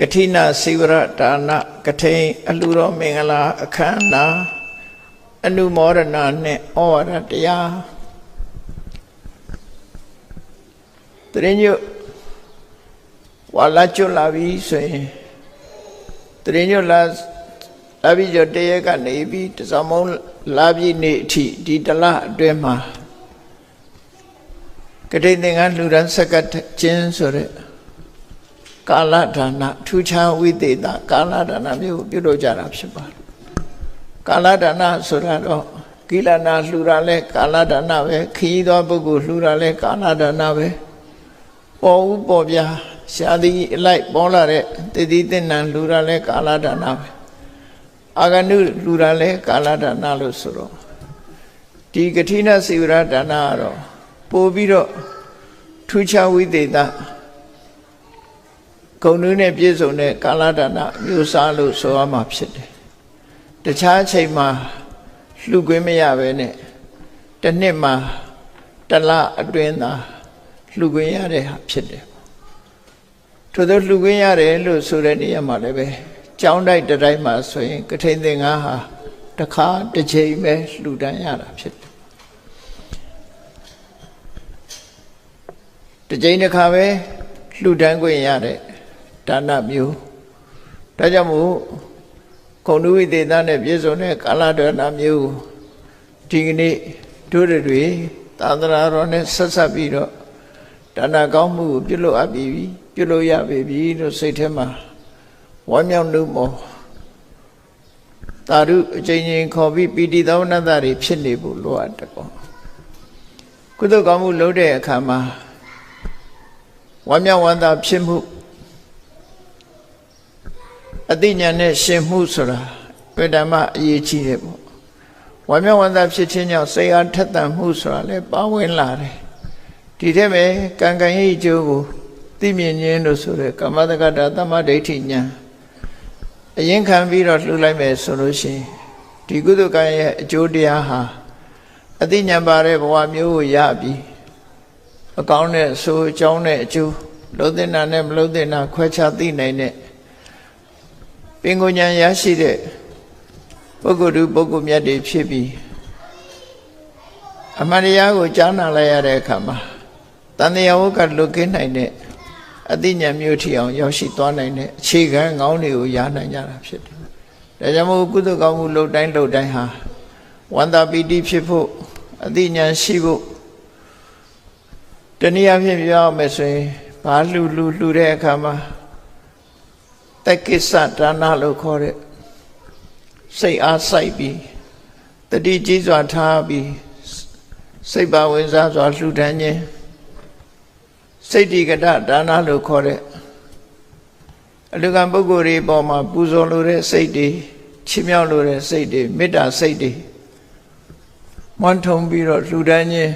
ကတိနာစေဝရဒါနကထိန်အလှတော်မင်္ဂလာအခမ်းအနားအနုမောဒနာနဲ့ဩဝါဒတရားတရင်ညွတ်ဝါလာကျွတ်လာပြီဆိုရင်တရင်ညွတ်လာလာပြီးကြတရက်ကနေပြီးတစောင်းမုံလာပြီးနေ့အထိဒီတလအတွင်းမှာကတိန်သင်္ကန်းလှူဒန်းဆက်ကတ်ခြင်းဆိုတဲ့ ကာလဒါနထူးခြားဝိသေသကာလဒါနမျိုးပြုလုပ်ကြတာဖြစ်ပါတယ်ကာလဒါနဆိုတာတော့ကိလနာလှူတာလဲကာလဒါနပဲခီးသောပုဂ္ဂိုလ်လှူတာလဲကာလဒါနပဲပေါ်ဦးပေါ်ပြရှားသည်အလိုက်ပေါ်လာတဲ့တည်တည်တင်နံလှူတာလဲကာလဒါနပဲအာဂနုလှူတာလဲကာလဒါနလို့ဆိုတော့ဒီကတိနစေဝရဒါနကတော့ပို့ပြီးတော့ထူးခြားဝိသေသ ဂုဏ်နည်းနဲ့ပြည့်စုံတဲ့ကာလဒါနမျိုးစားလို့ဆိုရမှာဖြစ်တယ်။တခြားအချိန်မှာလှူခွင့်မရဘဲနဲ့တစ်နှစ်မှာတစ်လအတွင်းသာလှူခွင့်ရတဲ့ဟာဖြစ်တယ်။ထို့သောလှူခွင့်ရတယ်လို့ဆိုတဲ့နေရာမှာလည်းပဲကြောင်းတိုက်တစ်တိုင်းမှာဆိုရင်ကထိန်သင်္ကားဟာတစ်ခါတစ်ချိန်ပဲလှူဒန်းရတာဖြစ်တယ်။တစ်ချိန်တစ်ခါပဲလှူဒန်းခွင့်ရတဲ့ ဒါနမျိုးဒါကြောင့်မို့ခုံနုဝိသေသနဲ့ပြည့်စုံတဲ့ကာလဒါနမျိုးဒီကနေ့တို့တွေသာသနာတော်နဲ့ဆက်ဆက်ပြီးတော့ဒါနကောင်းမှုကိုပြုလုပ်အပ်ပြီပြုလုပ်ရပြီလို့စိတ်ထဲမှာဝမ်းမြောက်နှုတ်မောသာဓုအချိန်ချင်းခေါ်ပြီးပီတိသောနတ္တတွေဖြစ်နေဖို့လိုအပ်တယ်ပေါ့ကုသိုလ်ကောင်းမှုလုပ်တဲ့အခါမှာဝမ်းမြောက်ဝမ်းသာဖြစ်မှု အသိဉာဏ်နဲ့ရှင်မှုဆိုတာဝိဓမ္မအရေးကြီးတယ်ပေါ့ဝါမျက်ဝန္တာဖြစ်ခြင်းကြောင့်စိတ်အားထက်သန်မှုဆိုတာလည်းပါဝင်လာတယ်ဒီထက်ပဲကံကံရဲ့အကျိုးကိုသိမြင်ခြင်းလို့ဆိုရဲကမ္မတက္ကတာတမ္မဒိဋ္ဌိဉာဏ်အရင်ခံပြီးတော့လှူလိုက်မယ်ဆိုလို့ရှိရင်ဒီကုသကံရဲ့အကျိုးတရားဟာအသိဉာဏ်ပါတဲ့ဘဝမျိုးကိုရပြီးအကောင်းနဲ့ဆိုအကြောင်းနဲ့အကျိုးလုံးတင်တာနဲ့မလုံးတင်တာခွဲခြားသိနိုင်တဲ့ပ င်ကိုဉဏ်ရရှိတဲ့ပုဂ္ဂိုလ်သူပုဂ္ဂိုလ်မြတ်တွေဖြစ်ပြီးအမှန်တရားကိုကြားနာလိုက်ရတဲ့အခါမှာတန်တရားဝကလွတ်ကင်းနိုင်တဲ့အသိဉာဏ်မျိုးထီအောင်ရောက်ရှိသွားနိုင်တဲ့အခြေခံကောင်းတွေကိုရနိုင်ကြတာဖြစ်တယ်။ဒါကြောင့်မို့ကုသကောင်းမှုလှုပ်တိုင်းလှုပ်တိုင်းဟာဝန္တာပီတိဖြစ်ဖို့အသိဉာဏ်ရှိဖို့တနည်းအားဖြင့်ပြောရမယ်ဆိုရင်ဘာလှူလှူလှူတဲ့အခါမှာ တက်ကိစ္စဒါနလို့ခေါ်တဲ့စိတ်အားစိုက်ပြီးတတိကြီးစွာထားပြီးစိတ်ပါဝင်စားစွာလှူဒန်းခြင်းစိတ်တိကတဒါနလို့ခေါ်တဲ့အလူကံပုဂ္ဂိုလ်တွေပေါ်မှာပူဇော်လိုတဲ့စိတ်တွေချီးမြှောက်လိုတဲ့စိတ်တွေမေတ္တာစိတ်တွေမွန်းထုံပြီးတော့လှူဒန်းခြင်း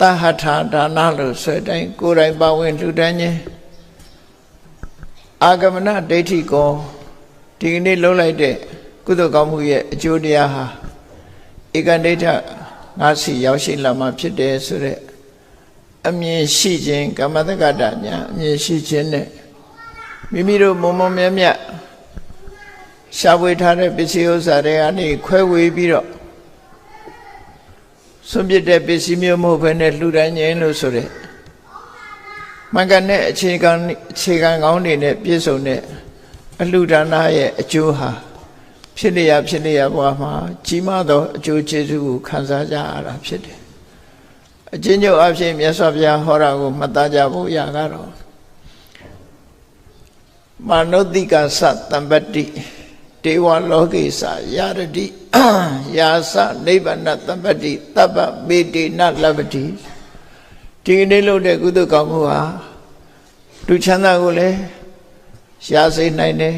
တဟထာဒါနလို့ဆိုတဲ့အတိုင်းကိုယ်တိုင်ပါဝင်လှူဒန်းခြင်း အာဂမနဒိဋ္ဌိကောဒီကနေ့လုံးလိုက်တဲ့ကုသိုလ်ကောင်းမှုရဲ့အကျိုးတရားဟာဧကဒိဋ္ဌငါစီရောက်ရှိလာမှဖြစ်တယ်ဆိုတဲ့အမြင်ရှိခြင်းကမ္မတက္ကတညာအမြင်ရှိခြင်းနဲ့မိမိတို့မုံမုံမြတ်မြတ်ရှားပွေထားတဲ့ပစ္စည်းဥစ္စာတွေကနေခွဲဝေပြီးတော့ဆွန့်ပစ်တဲ့ပစ္စည်းမျိုးမဟုတ်ဘဲနဲ့လှူဒန်းခြင်းလို့ဆိုတဲ့ မင်္ဂနဲ့အခြေခံအခြေခံကောင်းတွေနဲ့ပြည့်စုံတဲ့အလှူဒါနရဲ့အကျိုးဟာဖြစ်လျက်ဖြစ်လျက်ဘဝမှာကြီးမားသောအကျိုးကျေးဇူးကိုခံစားကြရတာဖြစ်တယ်။အချင်းချုပ်အဖြစ်မြတ်စွာဘုရားဟောတာကိုမှတ်သားကြဖို့ရကတော့မာနုတိကသတံပတ္တိဒေဝလောကေသယာရတိယာသနိဗ္ဗာန်တံပတ္တိတပ္ပပေတိနလဗ္ဗတိ ဒီကနေ့လုပ်တဲ့ကုသကောင်းမှုဟာလူချမ်းသာကိုလည်းရစေနိုင်တယ်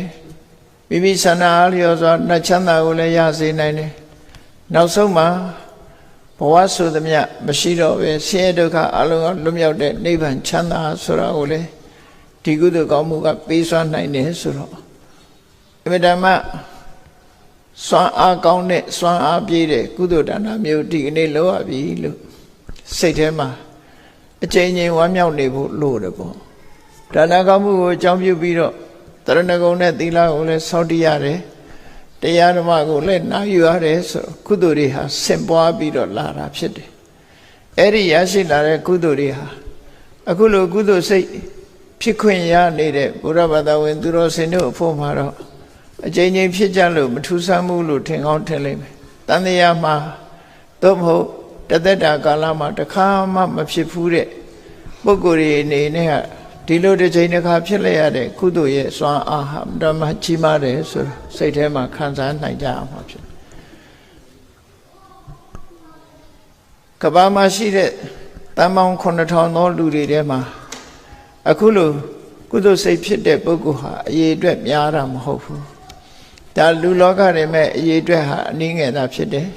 မိမိဆန္ဒအားလျော်စွာနှချမ်းသာကိုလည်းရစေနိုင်တယ်နောက်ဆုံးမှာဘဝဆိုသမျှမရှိတော့ပဲဆင်းရဲဒုက္ခအလုံးကလွတ်မြောက်တဲ့နိဗ္ဗာန်ချမ်းသာဆိုတာကိုလည်းဒီကုသိုလ်ကောင်းမှုကပေးစွမ်းနိုင်တယ်ဆိုတော့အမြဲတမ်းစွမ်းအားကောင်းတဲ့စွမ်းအားပြည့်တဲ့ကုသိုလ်ဒါနမျိုးဒီကနေ့လုပ်ရပြီလို့စိတ်ထဲမှာ အကျဉ်းချင်းဝမ်းမြောက်နေဖို့လိုတယ်ပေါ့ဒါနကောင်းမှုကိုအကြောင်းပြုပြီးတော့တရဏဂုံနဲ့သီလကိုလည်းစောင့်တည်ရတယ်တရားဓမ္မကိုလည်းနာယူရတယ်ဆိုကုသိုလ်တွေဟာဆင့်ပွားပြီးတော့လာတာဖြစ်တယ်အဲ့ဒီရရှိလာတဲ့ကုသိုလ်တွေဟာအခုလိုကုသိုလ်စိတ်ဖြစ်ခွင့်ရနေတဲ့ဘုရားဘာသာဝင်သူတော်စင်တို့အဖို့မှာတော့အကျဉ်းချင်းဖြစ်ကြလို့မထူးဆန်းမှုလို့ထင်ကောင်းထင်လိမ့်မယ်တန်တရားမှာသို့မဟုတ် တသက်တာကာလမှာတစ်ခါမှမဖြစ်ဘူးတဲ့ပုဂ္ဂိုလ်တွေအနေနဲ့ကဒီလိုတစ်ချိန်တစ်ခါဖြစ်လိုက်ရတဲ့ကုသိုလ်ရဲ့စွမ်းအားဟာဓမ္မကြီးမားတယ်ဆိုစိတ်ထဲမှာခံစားနိုင်ကြအောင်ပါဖြစ်ကဘာမှာရှိတဲ့တန်ပေါင်း9000သောလူတွေထဲမှာအခုလိုကုသိုလ်စိတ်ဖြစ်တဲ့ပုဂ္ဂိုလ်ဟာအရေးအတွက်များတာမဟုတ်ဘူးဒါလူလောကတွေမဲ့အရေးအတွက်ဟာအနည်းငယ်သာဖြစ်တယ်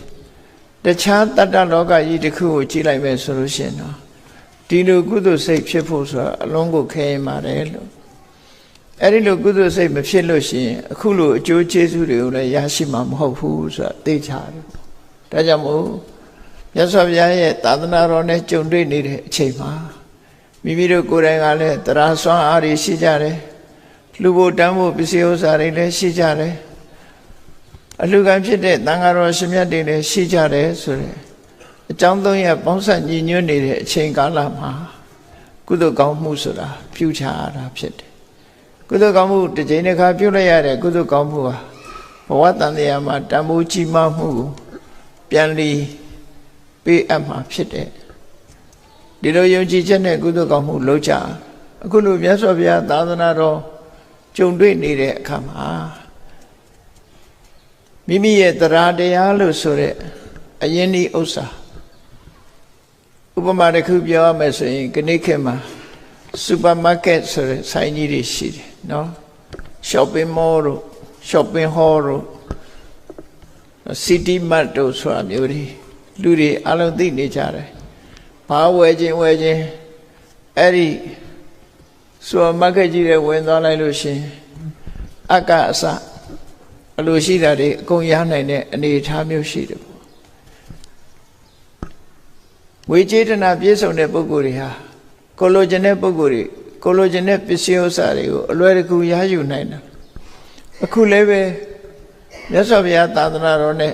တခြားတတ္တလောကကြီးတစ်ခုကိုကြည့်လိုက်မယ်ဆိုလို့ရှိရင်တော့ဒီလိုကုသိုလ်စိတ်ဖြစ်ဖို့ဆိုတာအလုံးကိုခဲရင်ပါတယ်လို့အဲ့ဒီလိုကုသိုလ်စိတ်မဖြစ်လို့ရှိရင်အခုလိုအကျိုးကျေးဇူးတွေကိုလည်းရရှိမှာမဟုတ်ဘူးဆိုတာသိချတယ်ဒါကြောင့်မို့မြတ်စွာဘုရားရဲ့သာသနာတော်နဲ့ကြုံတွေ့နေတဲ့အချိန်မှာမိမိတို့ကိုယ်တိုင်ကလည်းတရားစွမ်းအားတွေရှိကြတယ်လူဖို့တန်းဖို့ပစ္စည်းဥစ္စာတွေလည်းရှိကြတယ် အလှခံဖြစ်တဲ့တန်ဃာတော်ရှင်မြတ်တွေလည်းရှိကြတယ်ဆိုရယ်အကြောင်းသုံးရပေါင်းဆက်ညီညွတ်နေတဲ့အချိန်ကာလမှာကုသိုလ်ကောင်းမှုဆိုတာပြုချရတာဖြစ်တယ်ကုသိုလ်ကောင်းမှုတစ်ချိန်တစ်ခါပြုလိုက်ရတဲ့ကုသိုလ်ကောင်းမှုဟာဘဝတန်တရားမှာတန်ဖိုးကြီးမားမှုကိုပြန်လီပေးအပ်မှာဖြစ်တယ်ဒီလိုယုံကြည်ချက်နဲ့ကုသိုလ်ကောင်းမှုလုပ်ကြအခုလိုမြတ်စွာဘုရားသာသနာတော်ကြုံတွေ့နေတဲ့အခါမှာ မိမိရဲ့တရားတရားလို့ဆိုတဲ့အရင်ဒီဥစ္စာဥပမာတစ်ခုပြောရမယ်ဆိုရင်ခဏခေတ်မှာစူပါမားကတ်ဆိုတဲ့ဆိုင်ကြီးတွေရှိတယ်နော် shopping mall တို့ shopping hall တို့ city mart တို့ဆိုတာမျိုးတွေလူတွေအလုံးသိနေကြတယ်ဘာဝယ်ခြင်းဝယ်ခြင်းအဲ့ဒီစူပါမားကတ်ကြီးတွေဝင်သွားလိုက်လို့ရှင်အကအစ အလိုရှိတာတွေအကုန်ရနိုင်တဲ့အနေအထားမျိုးရှိတယ်ပေါ့ဝေကျေတနာပြည့်စုံတဲ့ပုဂ္ဂိုလ်တွေဟာကိုလိုချင်တဲ့ပုဂ္ဂိုလ်တွေကိုလိုချင်တဲ့ပစ္စည်းဥစ္စာတွေကိုအလွယ်တကူရယူနိုင်တယ်အခုလည်းပဲမြတ်စွာဘုရားသာသနာတော်နဲ့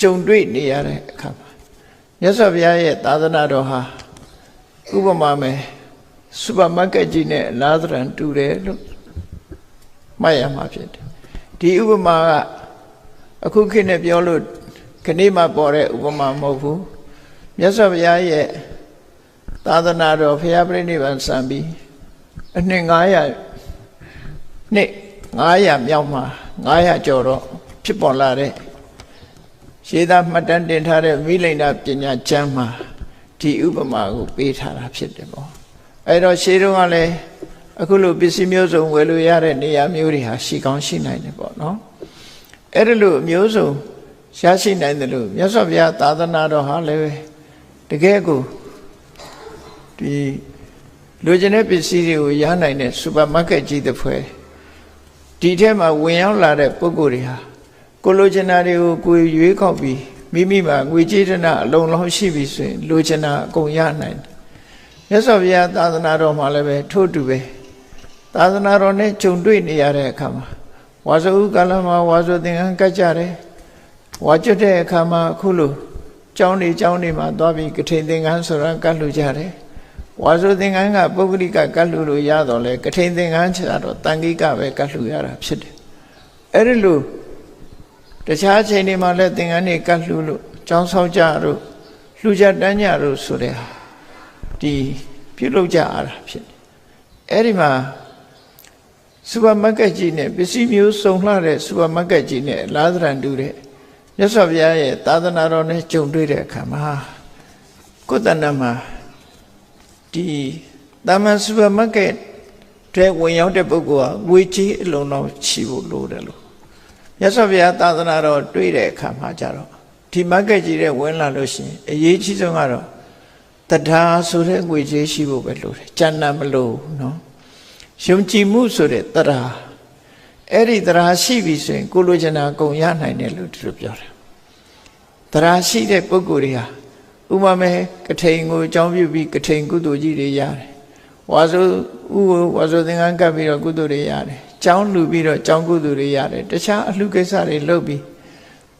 ကြုံတွေ့နေရတဲ့အခါမှာမြတ်စွာဘုရားရဲ့သာသနာတော်ဟာဥပမာမယ်စူပါမားကတ်ကြီးနဲ့လာသရန်တူတယ်လို့မှတ်ရမှာဖြစ်တယ် ဒီဥပမာကအခုခေတ်နဲ့ပြောလို့ခဏမှပေါ်တဲ့ဥပမာမဟုတ်ဘူးမြတ်စွာဘုရားရဲ့သာသနာတော်ဖရာပြိဋိဘံစံပြီးအနှစ်900နှစ်900မြောက်မှာ900ကျော်တော့ဖြစ်ပေါ်လာတဲ့ရှေးသားမှတ်တမ်းတင်ထားတဲ့မိလိန်နာပညာကျမ်းမှာဒီဥပမာကိုပေးထားတာဖြစ်တယ်ပေါ့အဲ့တော့ရှေးတုန်းကလည်း အခုလိုပစ္စည်းမျိုးစုံဝယ်လို့ရတဲ့နေရာမျိုးတွေဟာရှိကောင်းရှိနိုင်တယ်ပေါ့နော်အဲ့ဒါလို့မျိုးစုံရရှိနိုင်တယ်လို့မြတ်စွာဘုရားသာသနာတော်ဟာလည်းတကယ်ကိုဒီလူကျင်တဲ့ပစ္စည်းတွေကိုရနိုင်တဲ့စူပါမားကတ်ကြီးတစ်ဖွဲ့ဒီထဲမှာဝင်ရောက်လာတဲ့ပုဂ္ဂိုလ်တွေဟာကိုလိုချင်တာတွေကိုကိုယ်ရွေးကောက်ပြီးမိမိမှာငွေကြေးဒနာအလုံးလုံးရှိပြီဆိုရင်လိုချင်တာအကုန်ရနိုင်တယ်မြတ်စွာဘုရားသာသနာတော်မှာလည်းပဲထို့တူပဲ သာသနာတော်နဲ့ဂျုံတွေ့နေရတဲ့အခါမှာဝါဆိုဥကာလမှာဝါဆိုသင်္ကန်းကတ်ကြတယ်ဝါကျွတ်တဲ့အခါမှာအခုလိုကျောင်းနေကျောင်းနေမှာသွားပြီးကထိန်သင်္ကန်းဆိုတာကတ်လူကြတယ်ဝါဆိုသင်္ကန်းကပုဂ္ဂလိကကတ်လူလို့ရတော့လေကထိန်သင်္ကန်းချတော့တန်ခိကပဲကတ်လူရတာဖြစ်တယ်အဲ့ဒီလိုတခြားချိန်တွေမှာလည်းသင်္ကန်းတွေကတ်လူလို့ကျောင်းဆောက်ကြတို့လှူကြတန်းကြတို့ဆိုတဲ့ဟာဒီပြုလုပ်ကြရတာဖြစ်တယ်အဲ့ဒီမှာ စူပါမားကတ်ကြီးနဲ့ပစ္စည်းမျိုးစုံလှတဲ့စူပါမားကတ်ကြီးနဲ့လာသရန်တူတဲ့မြတ်စွာဘုရားရဲ့သာသနာတော်နဲ့ကြုံတွေ့တဲ့အခါမှာကိုယ်တဏ္ဍမှာဒီတာမန်စူပါမားကတ်တဲ့ဝင်ရောက်တဲ့ပုဂ္ဂိုလ်ဟာငွေကြီးအလုံးတော့ချီဖို့လိုတယ်လို့မြတ်စွာဘုရားသာသနာတော်တွေ့တဲ့အခါမှာကြတော့ဒီမားကတ်ကြီးတဲ့ဝင်လာလို့ရှိရင်အရေးကြီးဆုံးကတော့တရားဆိုတဲ့ငွေကြေးရှိဖို့ပဲလိုတယ်။ကျန်တာမလိုဘူးနော်။ ယုံကြည်မှုဆိုတဲ့တရားအဲ့ဒီတရားရှိပြီဆိုရင်ကိုလိုချင်တာကုန်ရနိုင်တယ်လို့သူတို့ပြောတယ်။တရားရှိတဲ့ပုဂ္ဂိုလ်တွေဟာဥပမာမဲ့ကထိန်ကိုအကြောင်းပြုပြီးကထိန်ကုသိုလ်ကြီးတွေရတယ်။ဝါဆိုဥကိုဝါဆိုသင်္ကန်းကပ်ပြီးတော့ကုသိုလ်တွေရတယ်။ကျောင်းလူပြီးတော့ကျောင်းကုသိုလ်တွေရတယ်။တခြားအလှကိစ္စတွေလုပ်ပြီး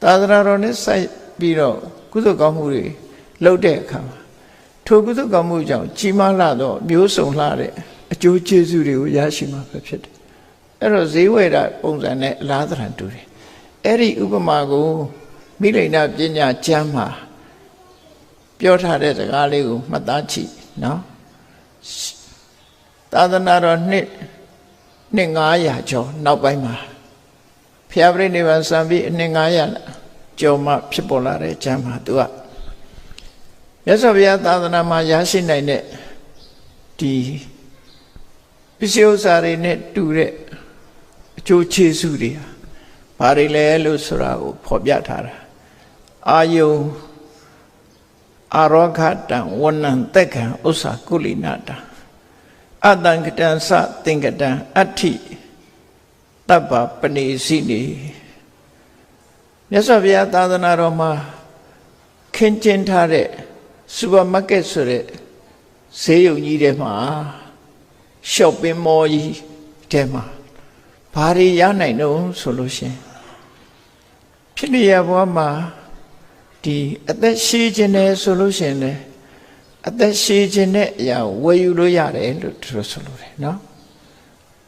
သာသနာတော်နဲ့စိုက်ပြီးတော့ကုသိုလ်ကောင်းမှုတွေလုပ်တဲ့အခါမှာထိုကုသိုလ်ကောင်းမှုကြောင့်ကြီးမားလာတော့မျိုးစုံလာတဲ့ အကျိုးကျေးဇူးတွေကိုရရှိမှာပဲဖြစ်တယ်။အဲ့တော့ဈေးဝယ်တာပုံစံနဲ့အလားသဏ္ဍာန်တူတယ်။အဲ့ဒီဥပမာကိုမိလိန်နာပညာကျမ်းမှာပြောထားတဲ့စကားလေးကိုမှတ်သားကြည့်နော်သာသနာတော်နှစ်နှစ်900ကျော်နောက်ပိုင်းမှာဖျားပြိနိဗ္ဗာန်စံပြီးအနှစ်900ကျော်မှဖြစ်ပေါ်လာတဲ့ကျမ်းမှာသူကမြတ်စွာဘုရားသာသနာမှာရရှိနိုင်တဲ့ဒီ ပစ္စည်းဥစ္စာတွေနဲ့တူတဲ့အကျိုးချေစုတွေဟာဘာတွေလဲလို့ဆိုတာကိုဖော်ပြထားတာအာယုံအာရောဂတံဝဏံတက္ကံဥစ္စာကုလိနာတံအတံကတံသသင်္ကတံအဋ္ဌိတပ္ပပဏိစီနေမြတ်စွာဘုရားသာသနာတော်မှာခင်းကျင်းထားတဲ့စူပါမားကတ်ဆိုတဲ့ဈေးရုံကြီးထဲမှာ ရှော့ပင်းမော်ကြီးထဲမှာဘာတွေရနိုင်တော့ဆိုလို့ရှင်ဖြစ်လျက်ဘဝမှာဒီအသက်ရှိခြင်းနဲ့ဆိုလို့ရှင်လေအသက်ရှိခြင်းနဲ့အရာဝယ်ယူလို့ရတယ်လို့သူတို့ဆိုလို့တယ်နော်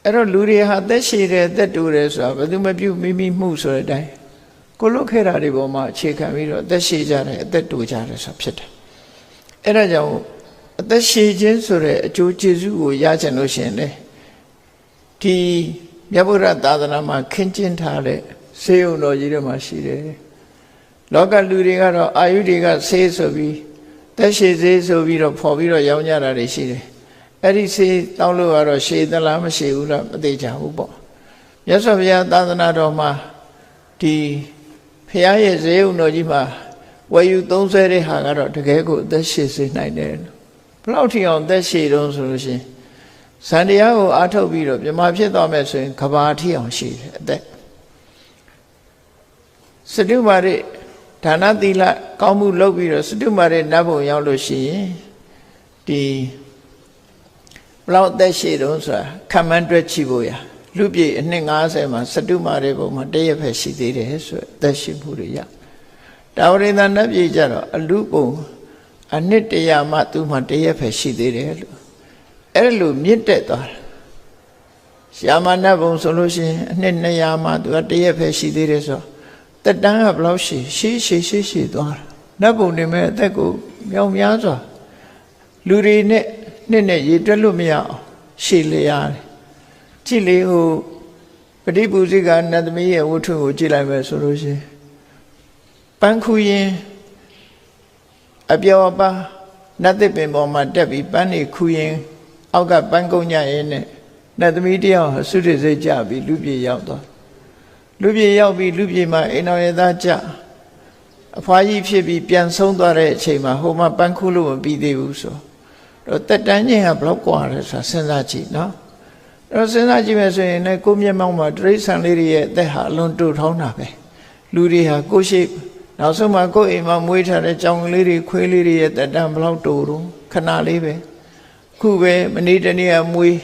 အဲ့တော့လူတွေဟာအသက်ရှိတယ်အသက်တူတယ်ဆိုတာဘယ်သူမပြုမိမိမှုဆိုတဲ့အတိုင်းကိုလုတ်ခဲ့တာတွေပေါ်မှာအခြေခံပြီးတော့အသက်ရှိကြတယ်အသက်တူကြတယ်ဆိုတာဖြစ်တယ်အဲ့ဒါကြောင့် အသက်ရှိခြင်းဆိုတဲ့အကျိုးကျေးဇူးကိုရချင်လို့ရှင်လေဒီမြတ်ဗုဒ္ဓသာသနာမှာခင်းကျင်းထားတဲ့စေယုံတော်ကြီးတွေမှာရှိတယ်လောကလူတွေကတော့အာယုတွေကဆေးဆိုပြီးတက်ရှိဆေးဆိုပြီးတော့ဖော်ပြီးတော့ရောင်းကြတာတွေရှိတယ်အဲ့ဒီဆေးတောင်းလို့ကတော့ရှည်သလားမရှည်ဘူးလားမသိကြဘူးပေါ့မြတ်စွာဘုရားသာသနာတော်မှာဒီဖះရဲ့ဇေယုံတော်ကြီးမှာဝယ်ယူသုံးဆွဲတဲ့ဟာကတော့တကယ်ကိုအသက်ရှည်စေနိုင်တယ် ဘလောက်ထီအောင်အသက်ရှည်တုံးဆိုလို့ရှိရင်ဇန်တရားကိုအားထုတ်ပြီးတော့ပြမဖြစ်သွားမယ်ဆိုရင်ကဘာထီအောင်ရှိတယ်အသက်စတုမာရိဒါနသီလကောင်းမှုလုပ်ပြီးတော့စတုမာရိနတ်ဘုံရောက်လို့ရှိရင်ဒီဘလောက်အသက်ရှည်တုံးဆိုတာခံမှန်းတွက်ကြည့်ဖို့ရလူပြည့်အနှစ်90မှာစတုမာရိဘုံမှာတရက်ဖက်ရှိသေးတယ်ဆိုအသက်ရှည်မှုတွေရတာဝရိန္ဒနတ်ပြည်ကြတော့အလူပုံ အနှစ်တရာမှသူ့မှာတရက်ဖက်ရှိသေးတယ်လို့အဲ့လိုမြင့်တက်သွားတာရှာမနတ်ဘုံဆိုလို့ရှိရင်အနှစ်200မှသူကတရက်ဖက်ရှိသေးတယ်ဆိုတက်တန်းကဘယ်လောက်ရှိရှိရှိရှိရှိသွားတာနတ်ဘုံနေမဲ့အသက်ကိုမြောင်များစွာလူတွေနဲ့နှစ်နဲ့ရေတွက်လို့မရအောင်ရှည်လျရတယ်ကြည့်လေဟိုပဋိပုဇိကနတ်သမီးရဲ့ဝတ္ထုကိုကြည့်လိုက်မယ်ဆိုလို့ရှိရင်ပန်းခူရင် အပြောအပါနတ်သစ်ပင်ပေါ်မှာတက်ပြီးပန်းနေခူရင်အောက်ကပန်းကုန်းညရဲ့နဲ့နတ်သမီးတယောက်ဟာဆုရစိတ်ကြပြီးလူပြေရောက်သွားလူပြေရောက်ပြီးလူပြေမှာအိမ်တော်ရဲ့သားကြအဖွားကြီးဖြစ်ပြီးပြန်ဆုံးသွားတဲ့အချိန်မှာဟိုမှာပန်းခုလို့မပြီးသေးဘူးဆိုတော့တက်တန်းချင်းကဘလောက်กว่าလဲဆိုတာစဉ်းစားကြည့်နော်အဲ့တော့စဉ်းစားကြည့်မယ်ဆိုရင်လည်းကိုမျက်မှောက်မှာတရိษံလေးတွေရဲ့အသက်ဟာအလွန်တူထောင်းတာပဲလူတွေဟာကိုရှိ နောက်ဆုံးမှာကိုအိမ်မှာမွေးထားတဲ့ကြောင်ကလေးတွေခွေးလေးတွေရဲ့တက်တန်းဘလောက်တူတော့ခဏလေးပဲခုပဲမနေ့တနေ့ကမွေး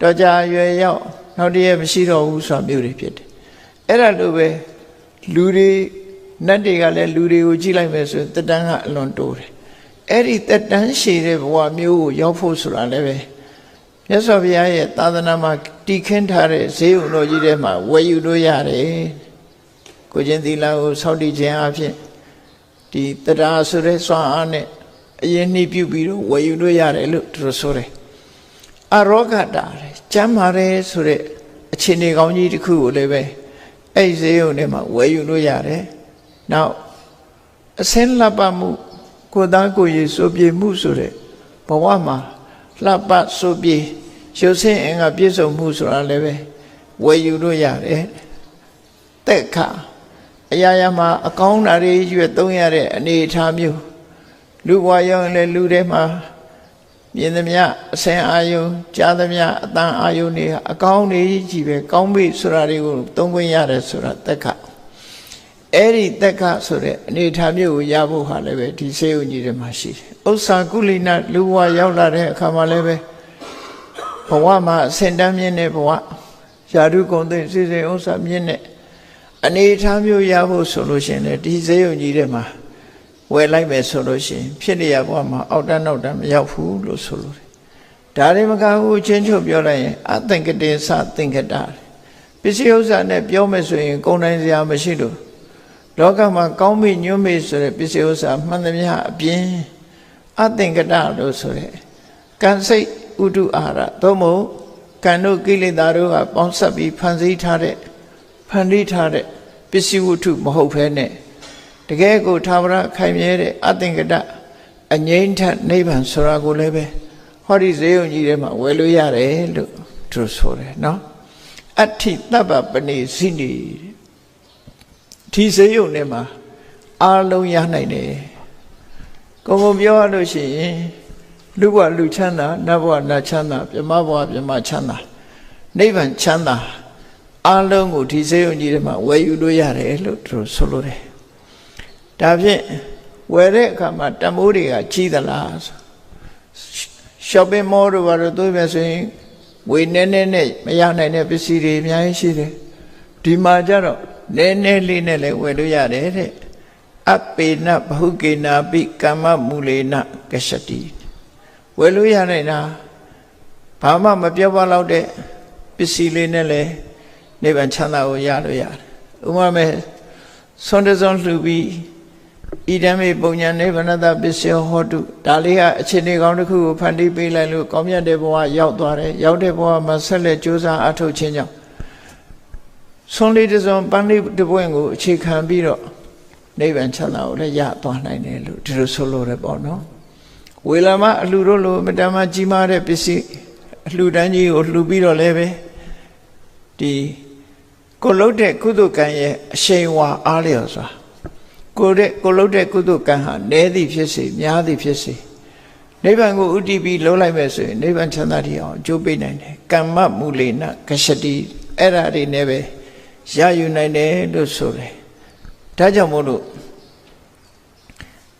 တော့ကြာရွယ်ရောက်နောက်တည့်ရမရှိတော့ဘူးဆိုတာမျိုးတွေဖြစ်တယ်အဲ့ဒါလိုပဲလူတွေနတ်တွေကလည်းလူတွေကိုကြည့်လိုက်မယ်ဆိုရင်တက်တန်းကအလွန်တိုးတယ်အဲ့ဒီတက်တန်းရှည်တဲ့ဘဝမျိုးကိုရောက်ဖို့ဆိုတာလည်းပဲမြတ်စွာဘုရားရဲ့သာသနာမှာတည်ခင်းထားတဲ့ဈေးဥတော်ကြီးထဲမှာဝယ်ယူလို့ရတယ် ကိုချင်းသီလကိုစောင့်တည်ခြင်းအဖြစ်ဒီတရားဆိုတဲ့စွမ်းအားနဲ့အရင်နှိပြုပြီးတော့ဝယ်ယူလို့ရတယ်လို့သူတို့ဆိုတယ်အရောဂတာတဲ့ကျမ်းမာတယ်ဆိုတဲ့အခြေအနေကောင်းကြီးတစ်ခုကိုလည်းပဲအဲ့ဒီဈေးုံထဲမှာဝယ်ယူလို့ရတယ်နောက်အစင်းလှပမှုကိုသားကိုရည်စိုးပြေမှုဆိုတဲ့ဘဝမှာလှပစိုးပြေရုပ်ဆင်းအင်္ဂါပြည့်စုံမှုဆိုတာလည်းပဲဝယ်ယူလို့ရတယ်တက်ခ အရာရာမှာအကောင်းတာတွေရွက်သုံးရတဲ့အနေအထားမျိုးလူဘဝရောက်ရင်လည်းလူထဲမှာမြင်သမျှအစင်အာယုံကြားသမျှအတန်အာယုံတွေအကောင်းတွေကြီးပဲကောင်းပြီဆိုတာတွေကိုသုံးခွင့်ရတယ်ဆိုတာတက်ခအဲ့ဒီတက်ခဆိုတဲ့အနေအထားမျိုးကိုရဖို့ဟာလည်းပဲဒီစေဥကြီးတွေမှာရှိတယ်ဥစ္စာကုလိနလူဘဝရောက်လာတဲ့အခါမှာလည်းပဲဘဝမှာအစင်တန်းမြင့်တဲ့ဘဝယာဓုဂုံသိစိစိဥစ္စာမြင့်တဲ့ အနေထားမျိုးရဖို့ဆိုလို့ရှိရင်လည်းဒီစေယုံကြီးထဲမှာဝယ်လိုက်မယ်ဆိုလို့ရှိရင်ဖြစ်နေရဘဝမှာအောက်တန်းနောက်တန်းမရောက်ဘူးလို့ဆိုလို့တယ်ဒါတွေမကဘူးချင်းချုပ်ပြောလိုက်ရင်အသင်္ကတေသသင်္ကတာပစ္စည်းဥစ္စာနဲ့ပြောမယ်ဆိုရင်ကုန်တိုင်းစရာမရှိလို့လောကမှာကောင်းမိညွတ်မိဆိုတဲ့ပစ္စည်းဥစ္စာမှန်သမျှအပြင်အသင်္ကတလို့ဆိုတဲ့ကံစိတ်ဥဒုအာရသို့မဟုတ်ကံတို့ကိလေသာတို့ကပေါင်းဆက်ပြီးဖန်ဆည်းထားတဲ့ ဖန်တီးထားတဲ့ပစ္စည်းဝတ္ထုမဟုတ်ဘဲနဲ့တကယ်ကိုသာဝရခိုင်မြဲတဲ့အသင်္ကတအငြိမ့်ထနိဗ္ဗာန်ဆိုတာကိုလည်းပဲဟောဒီဇေယုံကြီးထဲမှာဝယ်လို့ရတယ်လို့သူဆိုတယ်နော်အဋ္ဌိတပ္ပပဏိစိနိဒီဇေယုံထဲမှာအားလုံးရနိုင်တယ်ကိုယ်ကိုပြောရလို့ရှိရင်လူဘဝလူချမ်းသာနတ်ဘဝနတ်ချမ်းသာပြမဘဝပြမချမ်းသာနိဗ္ဗာန်ချမ်းသာ အားလုံးကိုဒီစေယုံကြီးထဲမှာဝယ်ယူလို့ရတယ်လို့သူတို့ဆိုလို့တယ်ဒါဖြင့်ဝယ်တဲ့အခါမှာတမိုးတွေကကြီးသလားဆို shopping mall တို့ဘာလို့သွေးပဲဆိုရင်ဝေနေနေနဲ့မရနိုင်တဲ့ပစ္စည်းတွေအများကြီးရှိတယ်ဒီမှာကျတော့နည်းနည်းလေးနဲ့လည်းဝယ်လို့ရတယ်တဲ့အပေနဘဟုကေနာပိကမ္မမူလေနကရှတိဝယ်လို့ရနိုင်တာဘာမှမပြောပါတော့တဲ့ပစ္စည်းလေးနဲ့လည်း နိဗ္ဗာန်ချမ်းသာကိုရလို့ရတယ်ဥပမာမဲ့ဆွန်တစွန်လှူပြီးဣဒံမေပုံညာနိဗ္ဗာန်တပစ္စယောဟောတုဒါလေးကအခြေအနေကောင်းတစ်ခုကိုဖန်တီးပေးလိုက်လို့ကောင်းမြတ်တဲ့ဘဝရောက်သွားတယ်ရောက်တဲ့ဘဝမှာဆက်လက်ကြိုးစားအထောက်ခြင်းကြောင့်ဆွန်လေးတစွန်ပန်းလေးတစ်ပွင့်ကိုအခြေခံပြီးတော့နိဗ္ဗာန်ချမ်းသာကိုလည်းရသွားနိုင်တယ်လို့ဒီလိုဆိုလိုရပေါ့နော်ဝေလာမအလှတို့လိုမတမကြီးမားတဲ့ပစ္စည်းအလှတန်းကြီးကိုလှူပြီးတော့လည်းပဲဒီ ကိုလုတ်တဲ့ကုသကံရဲ့အရှိန်ဝါအားလျော်စွာကိုတဲ့ကိုလုတ်တဲ့ကုသကံဟာနည်းသည်ဖြစ်စေများသည်ဖြစ်စေနိဗ္ဗာန်ကိုဥတည်ပြီးလုံးလိုက်မယ်ဆိုရင်နိဗ္ဗာန်ချမ်းသာတည်အောင်အကျိုးပေးနိုင်တယ်ကမ္မမူလေနကရှတိအဲ့ဒါတွေနဲ့ပဲရယူနိုင်တယ်လို့ဆိုတယ်ဒါကြောင့်မို့လို့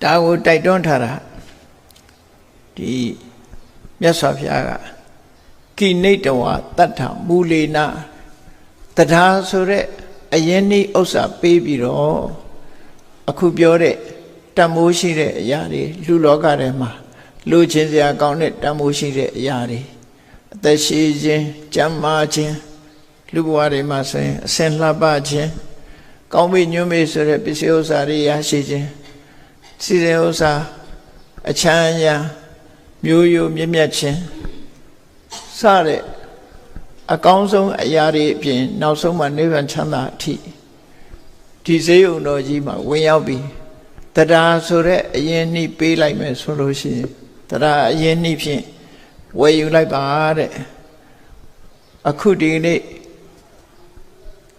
ဒါကိုတိုက်တွန်းထားတာဒီမြတ်စွာဘုရားကကိနေတဝတတ္ထမူလေန တရားဆိုတဲ့အရင်နေ့ဥစ္စာပေးပြီးတော့အခုပြောတဲ့တန်မိုးရှိတဲ့အရာတွေလူလောကထဲမှာလူချင်းစရာကောင်းတဲ့တန်မိုးရှိတဲ့အရာတွေအသက်ရှိခြင်းကျမ်းမာခြင်းလူဘဝတွေမှာဆိုရင်အစင်လှပခြင်းကောင်းပြီညွှန်းပြီဆိုတဲ့ပစ္စည်းဥစ္စာတွေရရှိခြင်းစီစဉ်ဥစ္စာအချမ်းရမျိုးရိုးမြင့်မြတ်ခြင်းစတဲ့ အကောင်းဆုံးအရာတွေအပြင်နောက်ဆုံးမှနိဗ္ဗာန်ချမ်းသာအထိဒီစေယုံတော်ကြီးမှာဝင်ရောက်ပြီးတရားဆိုတဲ့အရင်နှိပေးလိုက်မယ်ဆိုလို့ရှိရင်တရားအရင်နှိဖြင့်ဝယ်ယူလိုက်ပါတဲ့အခုဒီနေ့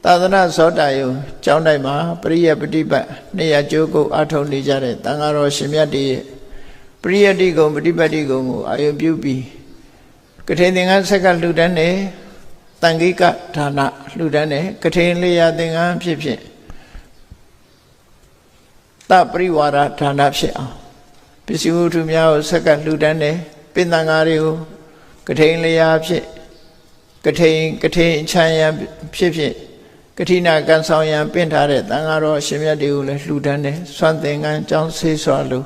သာသနာသောတာယုံကျောင်းတိုင်းမှာပရိယပฏิပတ်နေရာကျိုးကိုအထောက်နေကြတဲ့တန်ဃာတော်ရှင်မြတ်တွေရဲ့ပရိယတိကုံပฏิပတ်တိကုံကိုအာယုပြုပြီးကထေသင်္ကန်းဆက်ကလှူဒန်းနေ တန်ခိကဌာနလှူဒန်းနေကထေလေးရာသင်္ကန်းဖြစ်ဖြစ်တပရိဝါဒဌာနဖြစ်အောင်ပစ္စည်းဝတ္ထုများကိုဆက်ကလှူဒန်းနေပင်တန်ဃာတွေကိုကထေလေးရာဖြစ်ကထေကထေချမ်းရဖြစ်ဖြစ်ကတိနာကံဆောင်ရန်ပင့်ထားတဲ့တန်ဃာတော်ရှင်မြတ်တွေကိုလည်းလှူဒန်းတယ်စွန့်သင်္ကန်းကြောင်းဆေးစွာလို့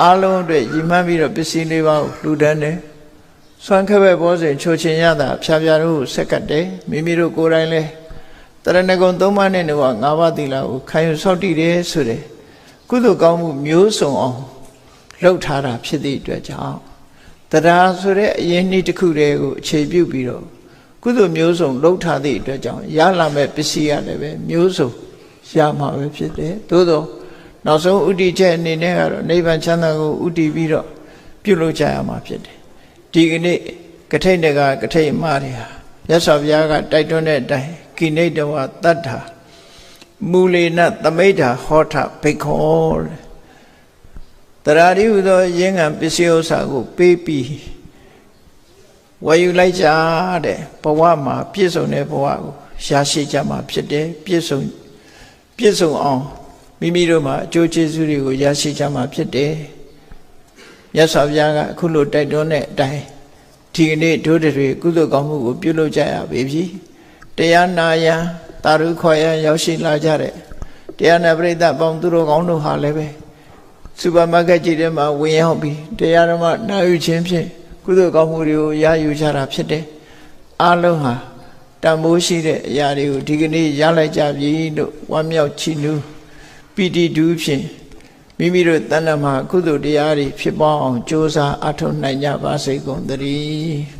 အားလုံးအတွက်ရည်မှန်းပြီးတော့ပစ္စည်းလေးပါးကိုလှူဒန်းတယ် စွန့်ခက်ပဲဘောစဉ်ချိုချင်ရတာဖြာဖြာတို့ဆက်ကတ်တယ်မိမိတို့ကိုယ်တိုင်လဲတရဏဂုံသုံးပါးနဲ့တော့ငါးပါးသီလကိုခံယူဆောက်တည်တယ်ဆိုတဲ့ကုသိုလ်ကောင်းမှုမျိုးစုံအောင်လှုပ်ထားတာဖြစ်သည့်အတွက်ကြောင့်တရားဆိုတဲ့အရင်နေ့တစ်ခုတည်းကိုအခြေပြုပြီးတော့ကုသိုလ်မျိုးစုံလှုပ်ထားသည့်အတွက်ကြောင့်ရလာမဲ့ပစ္စည်းရလည်းပဲမျိုးစုံရမှာပဲဖြစ်တယ်သို့သောနောက်ဆုံးဥတီချက်အနေနဲ့ကတော့နိဗ္ဗာန်ချမ်းသာကိုဥတီပြီးတော့ပြုလုပ်ကြရမှာဖြစ်တယ် ဒီကနေ့ကထိတ်တကကထိတ်မတွေဟာမြတ်စွာဘုရားကတိုက်တွန်းတဲ့အတိုင်းကိနေတဝတတ္ထာမူလေနသမိဋ္ဌာဟောထဘိခောတရာတိဟူသောရင်းငံပစ္စည်းဥစ္စာကို ပေးပြီးဝယ်ယူလိုက်ကြတဲ့ဘဝမှာပြည့်စုံတဲ့ဘဝကိုရရှိကြမှာဖြစ်တယ်ပြည့်စုံပြည့်စုံအောင်မိမိတို့မှာအကျိုးကျေးဇူးတွေကိုရရှိကြမှာဖြစ်တယ် မြတ်စွာဘုရားကအခုလိုတိုက်တွန်းတဲ့အတိုင်းဒီကနေ့တို့တွေကုသိုလ်ကောင်းမှုကိုပြုလုပ်ကြရပေပြီတရားနာယံတာရုခေါ်ရန်ရောက်ရှိလာကြတဲ့တရားနာပရိသတ်ပေါင်းသူတို့ကောင်းတို့ဟာလည်းပဲစူပါမားကတ်ကြီးထဲမှာဝင်ရောက်ပြီးတရားဓမ္မနာယူခြင်းဖြင့်ကုသိုလ်ကောင်းမှုတွေကိုရယူကြတာဖြစ်တယ်အားလုံးဟာတန်ဖိုးရှိတဲ့အရာတွေကိုဒီကနေ့ရလိုက်ကြပြီလို့ဝမ်းမြောက်ချီးနူးပီတိဒူးဖြင့် မိမိတို့တဏ္ဍမှာကုသိုလ်တရားတွေဖြစ်ပေါ်အောင်ကြိုးစားအထောက်နိုင်ကြပါစေကုန်သတည်း